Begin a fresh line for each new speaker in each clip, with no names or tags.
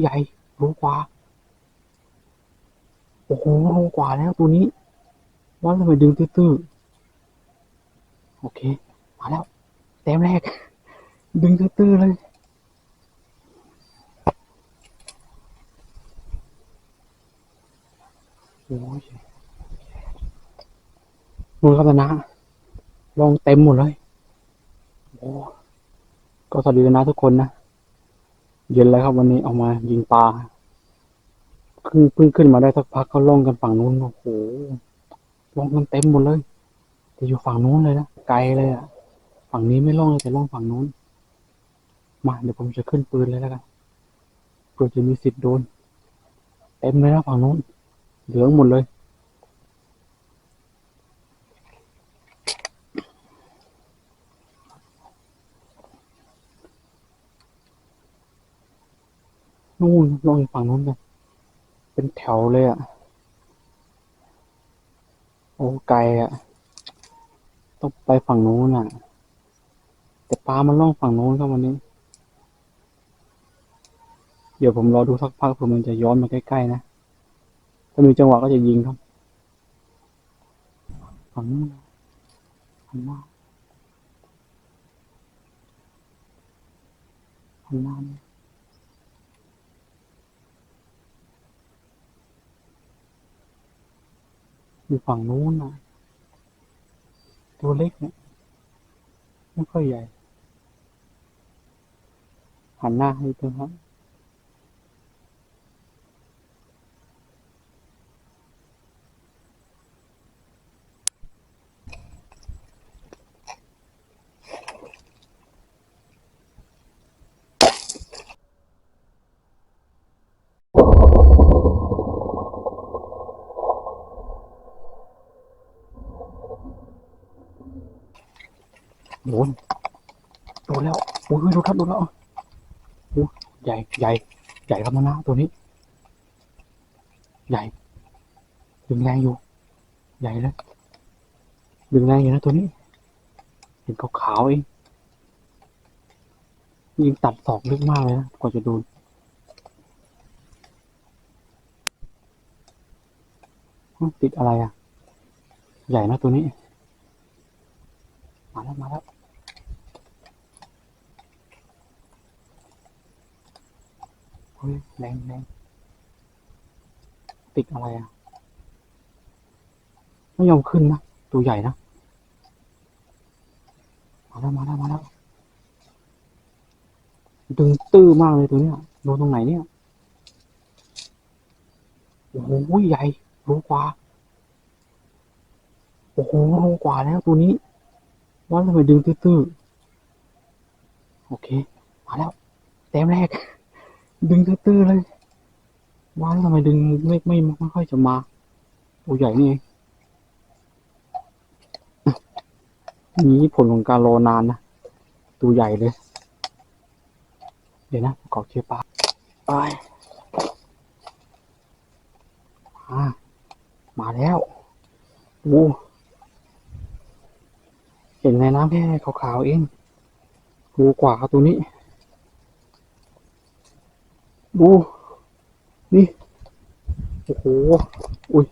ใหญ่โลกว่า โอ้โหโลกว่าแล้วตัวนี้ว่าทำไมดึงตื้อๆ โอเค มาแล้ว แต้มแรก ดึงตื้อๆเลย โอ้ยมูลครับนะ ลองเต็มหมดเลย โอ้ก็สวัสดีนะทุกคนนะ เย็นแล้วครับวันนี้ออกมายิงปลาเพิ่งเพิ่งขึ้นมาได้สักพักเขาล่องกันฝั่งนู้นโอ้โหล่องกันเต็มหมดเลย แต่อยู่ฝั่งนู้นเลยนะไกลเลยอะฝั่งนี้ไม่ล่องเลยแต่ล่องฝั่งนู้น มาเดี๋ยวผมจะขึ้นปืนเลยแล้วกันเพื่อจะมีสิทธิ์โดน เต็มเลยนะฝั่งนู้นเหลืองหมดเลย นู่นลงฝั่งนู้นกันเป็นแถวเลยอะ โอ้ไกลอะ ต้องไปฝั่งนู้นอะ แต่ปลามันล่องฝั่งนู้นครับวันนี้ เดี๋ยวผมรอดูสักพักเผื่อมันจะย้อนมาใกล้ๆนะ ถ้ามีจังหวะก็จะยิงครับ ฝั่งนู้นหันหน้าหันหน้า อยู่ฝั่งนู้นนะตัวเล็กเนี่ยไม่ค่อยใหญ่ หันหน้าให้เพื่อนครับ ดนโดนแล้วโอ้ยโดนทัดโดนแล้วโอ้ยใหญ่ใหญ่ใหญ่ครับนะตัวนี้ ใหญ่ดึงแรงอยู่ ใหญ่เลยดึงแรงอยู่นะตัวนี้เห็นขาวๆเองยิงตัดศอกลึกมากเลยนะกว่าจะโดนติดอะไรอะ ใหญ่นะตัวนี้ มาแล้วมาแล้ว้ยแรงแรงติดอะไรอะ ไม่ยอมขึ้นนะ ตัวใหญ่นะ มาแล้วมาแล้วมาแล้ว ดึงตื้อมากเลยตัวเนี้ยโดนตรงไหนเนี่ย โอ้โหใหญ่โลกว่า โอ้โหโลกว่าแล้วตัวนี้ว่าทำไมดึงตื้อๆโอเค มาแล้วแต้มแรก ดึงตื้อเลยว่าทำไมดึงไม่ไม่ไม่ค่อยจะมาตัวใหญ่นี่เองนี่ผลของการรอนานนะตัวใหญ่เลย เดี๋ยวนะขอเชียร์ปลาไปมามาแล้วโอ้เห็นในน้ำแค่ขาวๆเองดูกว่าตัวนี้ ดู นี่ โอ้โห อุ้ย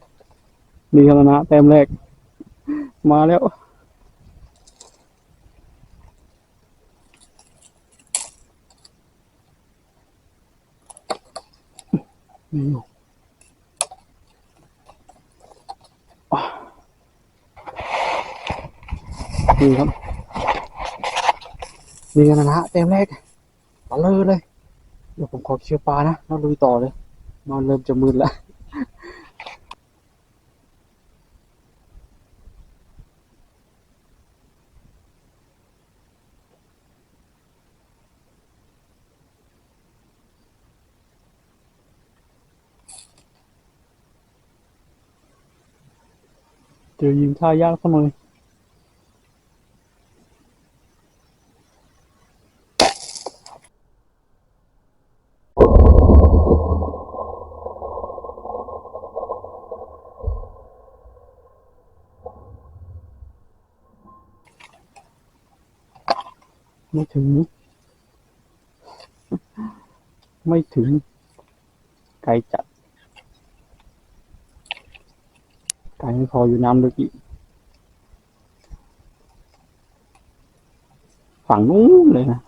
นี่ครับนะแต้มแรก มาแล้วนี่อยู่ดีครับนี่กันนะฮะเต็มแรกมาเลยเลย เดี๋ยวผมขอเชียร์ปลานะแล้วลุยต่อเลย นอนเริ่มจะมืดแล้วเจอยิงท่ายากเสมอไม่ถึง ไม่ถึง ไกลจัด ไกลไม่พออยู่น้ำลึกอีกฝั่งนู้นเลยนะ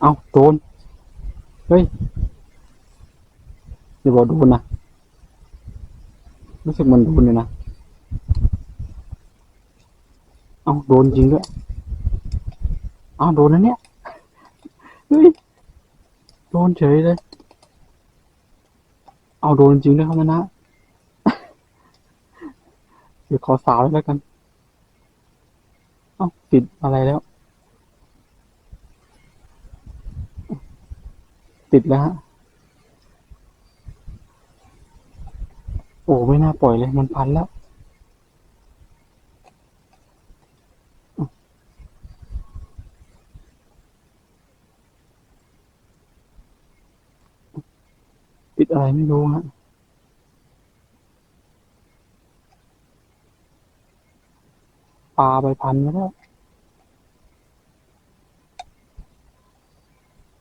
เอาโดน เฮ้ยอย่าบอกโดนนะ รู้สึกมันโดนเลยนะ เอาโดนจริงด้วย อาโดนนะเนี่ยเฮ้ยโดนเฉยเลย เอาโดนจริงด้วยครับนะนะเดี๋ยวขอสาวแล้วกัน เอาติดอะไรแล้ว ติดแล้วฮะ โอ้ ไม่น่าปล่อยเลย มันพันแล้ว ติดอะไรไม่รู้ฮะปลาไปพันแล้ว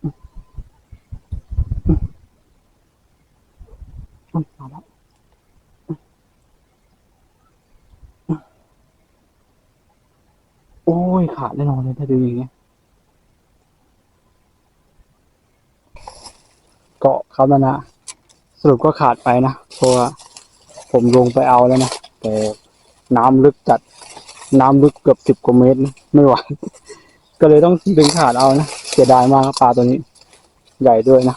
อืมาแล้วโอ้ย ขาดแน่นอนเลยถ้าดูอย่างเงี้ยเกาะครับนะนะ สรุปก็ขาดไปนะเพราะว่าผมลงไปเอาแล้วนะแต่น้ำลึกจัด น้ำลึกเกือบสิบกว่าเมตรนะไม่ไหวก็เลยต้องดึงขาดเอานะเสียดายมากปลาตัวนี้ ใหญ่ด้วยนะ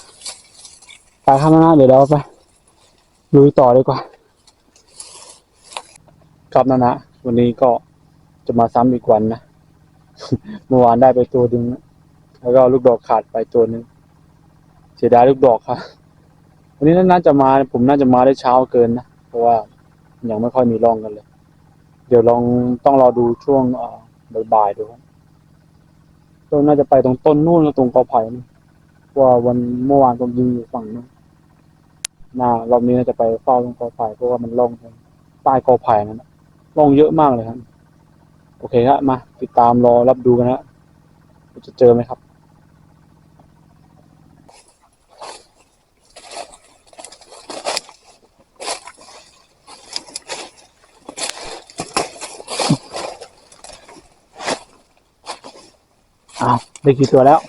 ไปข้างหน้าเดี๋ยวเราไปลุยต่อดีกว่า ครับนะนะวันนี้ก็จะมาซ้ำอีกวันนะเมื่อวานได้ไปตัวหนึงแล้วก็ลูกดอกขาดไปตัวหนึงเสียดายลูกดอกครับ วันนี้น่าจะมาผมน่าจะมาได้เช้าเกินนะเพราะว่ายังไม่ค่อยมีร่องกันเลย เดี๋ยวลองต้องรอดูช่วงบ่ายๆดูครับก็น่าจะไปตรงต้นนู่นตรงกอไผ่นะเพราะว่าวันเมื่อวานผมยิงอยู่ฝั่งนู้นน่ารอบนี้น่าจะไปเฝ้าตรงกอไผ่เพราะว่ามันร่องใต้กอไผ่นั่นร่องเยอะมากเลยครับ โอเคครับมาติดตามรอรับดูกันนะจะเจอไหมครับ อ้าวได้กี่ตัวแล้ว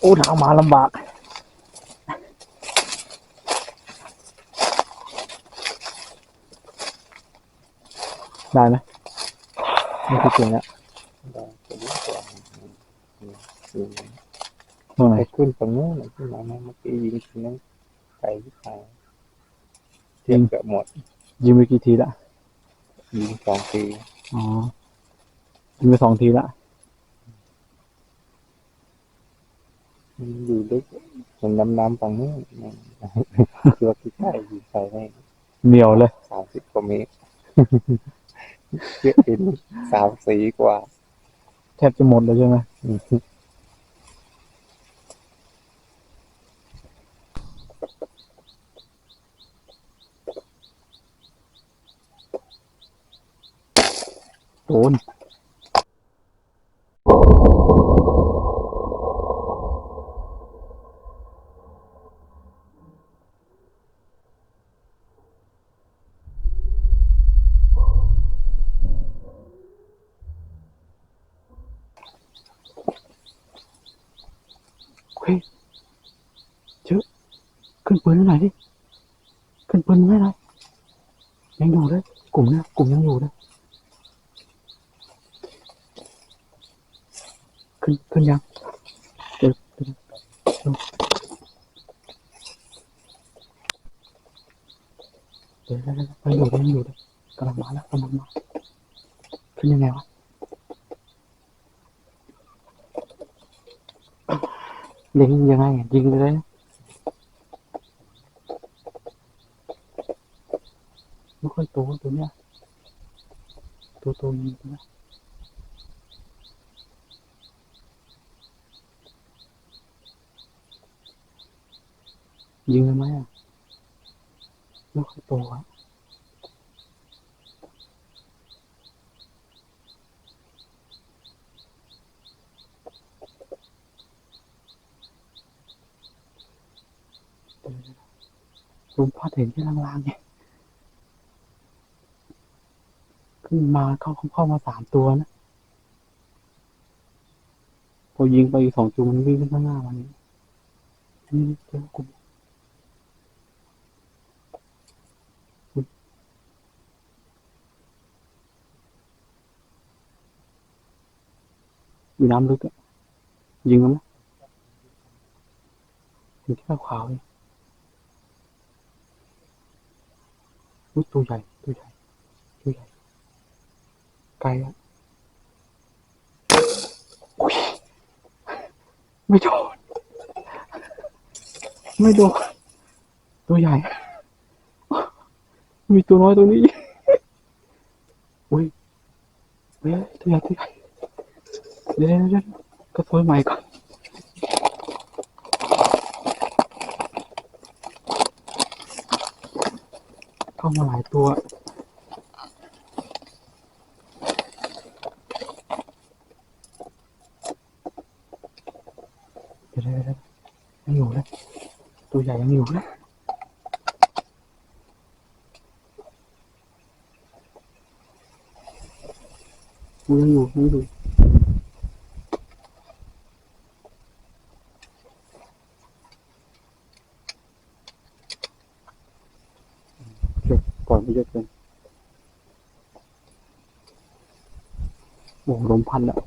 โอ้ทางมาลำบากได้ไหมไม่กี่ตัวแล้ว
ได้ตัวนี้ตัวนึง
ตรงไหน
ไปขึ้นตรงนู้นขึ้นมาเมื่อกี้ยิงทีนั้นไก่ที่ขายเทียบเกือบหมด
ยิงไปกี่ทีละ
ยิงสองที
อ๋อ ยิงไปสองทีละ
มันอยู่ลึกมันน้ำน้ำฝั่งนู้นตัวที่ใกล้ยิงใส่ได้
เหนียวเลย
สามสิบกว่าเมตรเยอะอินสามสีกว่า
แทบจะหมดเลยใช่ไหมโดน ฮ้ยเจอขึ้นปืนให้หน่อยดิขึ้นปืนให้หน่อยยังอยู่เลยกลุ่มเนี้ยกลุ่มยังอยู่เลยขึ้นขึ้นยังเดี๋ยวเดี๋ยวเดี๋ยวยวเดี๋ยวเดี๋ยวไปอยู่ไปอยู่เลยกำลังมาแล้วกำลังมาขึ้นยังไงวะ เล็งยังไงอะยิงเลยไม่ค่อยโตตัวเนี้ยตัวโตยิงเนี้ยยิงเลยไหมอะไม่ค่อยโตอะ ลมพัดเห็นแค่ลางๆไงขึ้นมาเข้าเข้ามาสามตัวนะพอยิงไปอีกสองตัวมันวิ่งขึ้นข้างหน้ามันนี่เจอกลุ่มอุ๊ยอยู่น้ำลึกอะยิงมันไหมยิงแค่ขาวเอง อุ๊ยตัวใหญ่ ตัวใหญ่ ตัวใหญ่ ไกลอะอุ๊ยไม่โดน ไม่โดน ตัวใหญ่ มีตัวน้อยตัวนี้ อุ้ยเฮ้ยตัวใหญ่ตัวใหญ่เดี๋ยวเดี๋ยวก็โซยใหม่ก่อน เข้ามาหลายตัว เดี๋ยวเดี๋ยวยังอยู่เลยตัวใหญ่ยังอยู่เลยยังอยู่ยังอยู่เก็บก่อนไม่เยอะเกินโอ้โหลมพัดแล้ว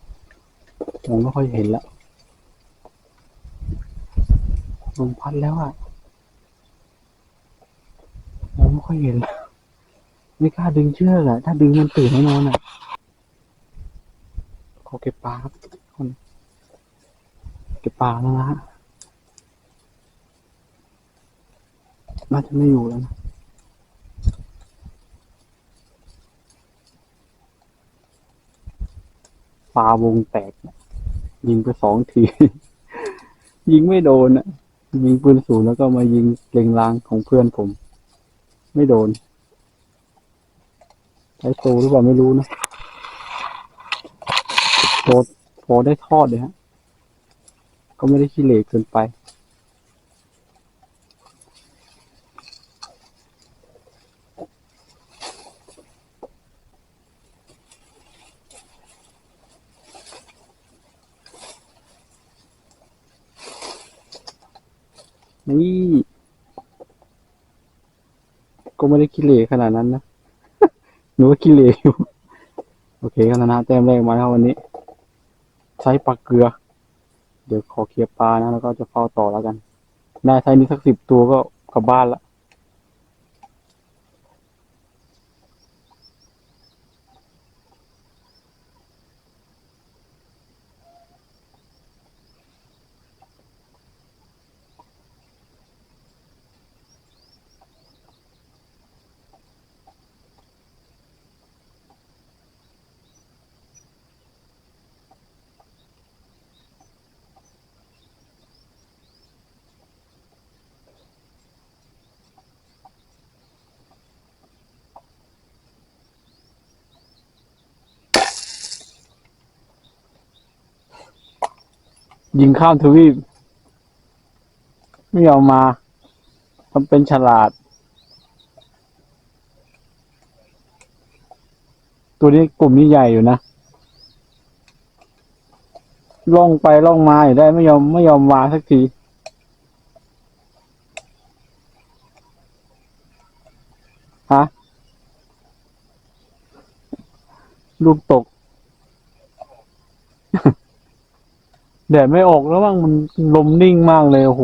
มองไม่ค่อยเห็นแล้วลมพัดแล้วอะมองไม่ค่อยเห็นไม่กล้าดึงเชือกอะ ถ้าดึงมันตื่นแน่นอนอะขอเก็บปลาครับคนเก็บปลาแล้วนะฮะน่าจะไม่อยู่แล้วนะปลาวงแตกเนี่ย ยิงไปสองที ยิงไม่โดนอะยิงปืนสูงแล้วก็มายิงเล็งรางของเพื่อนผม ไม่โดนใช้โตหรือเปล่าไม่รู้นะโตพอได้ทอดเลยฮะ ก็ไม่ได้ขี้เหล็กเกินไป นี่ ก็ไม่ได้กิเหร่ขนาดนั้นนะ หนูว่าคิเหร่อยู่ โอเคกันนะแต้มแรกมาแล้ววันนี้ ใช้ปลาเกลือ เดี๋ยวขอเคลียร์ปลานะ แล้วก็จะเฝ้าต่อแล้วกัน ได้ใช้นี้สักสิบตัวก็กลับบ้านละ ยิงข้ามทวีป ไม่ยอมมาทำเป็นฉลาด ตัวนี้กลุ่มนี้ใหญ่อยู่นะล่องไปล่องมาอยู่ได้ไม่ยอมไม่ยอมมาสักทีฮะลูกตก แดดไม่ออกแล้วบ้างมันลมนิ่งมากเลยโอ้โห